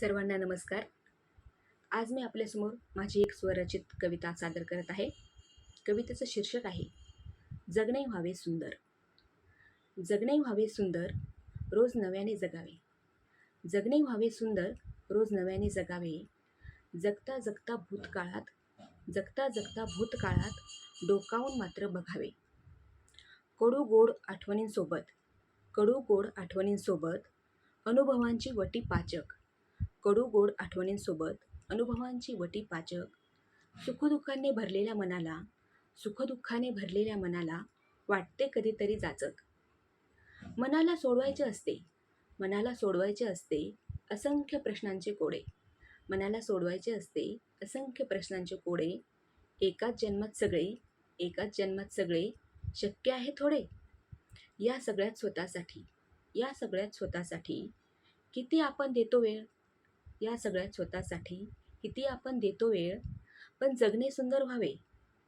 सर्वांना नमस्कार. आज मी आपल्यासमोर माझी एक स्वरचित कविता सादर करत आहे. कवितेचं शीर्षक आहे जगणे व्हावे सुंदर. जगणे व्हावे सुंदर रोज नव्याने जगावे. जगणे व्हावे सुंदर रोज नव्याने जगावे. जगता जगता भूतकाळात जगता जगता भूतकाळात डोकावून मात्र बघावे. कडू गोड आठवणींसोबत कडू गोड आठवणींसोबत अनुभवांची वटी पाचक. कडू गोड आठवणींसोबत अनुभवांची वटी पाचक. सुखदुःखाने भरलेल्या मनाला सुखदुःखाने भरलेल्या मनाला वाटते कधीतरी जाचक. मनाला सोडवायचे असते मनाला सोडवायचे असते असंख्य प्रश्नांचे कोडे. मनाला सोडवायचे असते असंख्य प्रश्नांचे कोडे. एकाच जन्मात सगळे एकाच जन्मात सगळे शक्य आहे थोडे. या सगळ्यात स्वतःसाठी या सगळ्यात स्वतःसाठी किती आपण देतो वेळ? या सगळ्यात स्वतःसाठी किती आपण देतो वेळ? पण जगणे सुंदर व्हावे.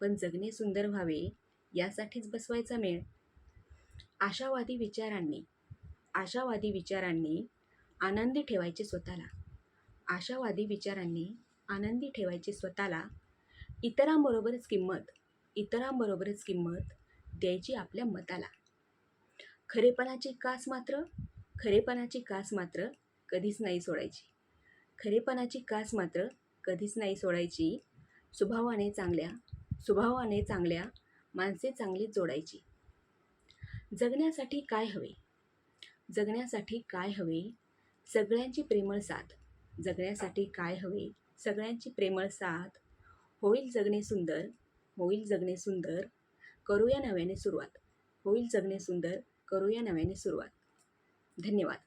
पण जगणे सुंदर व्हावे यासाठीच बसवायचा मेळ. आशावादी विचारांनी आशावादी विचारांनी आनंदी ठेवायचे स्वतःला. आशावादी विचारांनी आनंदी ठेवायचे स्वतःला इतरांबरोबरच किंमत इतरांबरोबरच किंमत द्यायची आपल्या मताला. खरेपणाची कास मात्र खरेपणाची कास मात्र कधीच नाही सोडायची. खरेपणाची कास मात्र कधीच नाही सोडायची. स्वभावाने चांगल्या स्वभावाने चांगल्या माणसे चांगली जोडायची. जगण्यासाठी काय हवे? जगण्यासाठी काय हवे? सगळ्यांची प्रेमळ साथ. जगण्यासाठी काय हवे? सगळ्यांची प्रेमळ साथ. होईल जगणे सुंदर होईल जगणे सुंदर करूया नव्याने सुरुवात. होईल जगणे सुंदर करूया नव्याने सुरुवात. धन्यवाद.